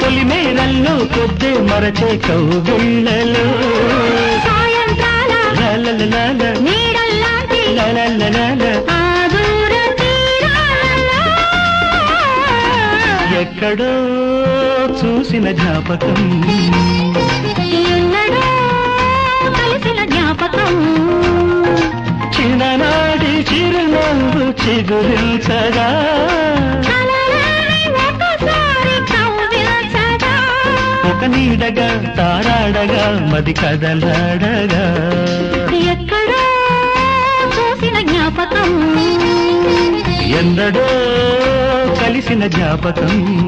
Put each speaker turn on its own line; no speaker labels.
తొలి మేరల్లో కొద్దే మరచే కౌగిళ్ళలో
సాయంత్రాల నీడల్లాంటి
ఎక్కడో చూసిన జ్ఞాపకం చిగురించగా. ఒక నీడగా తారాడగా మది కదలాడగా.
ఎక్కడో చూసిన జ్ఞాపకం.
ఎందడో కలిసిన జ్ఞాపకం.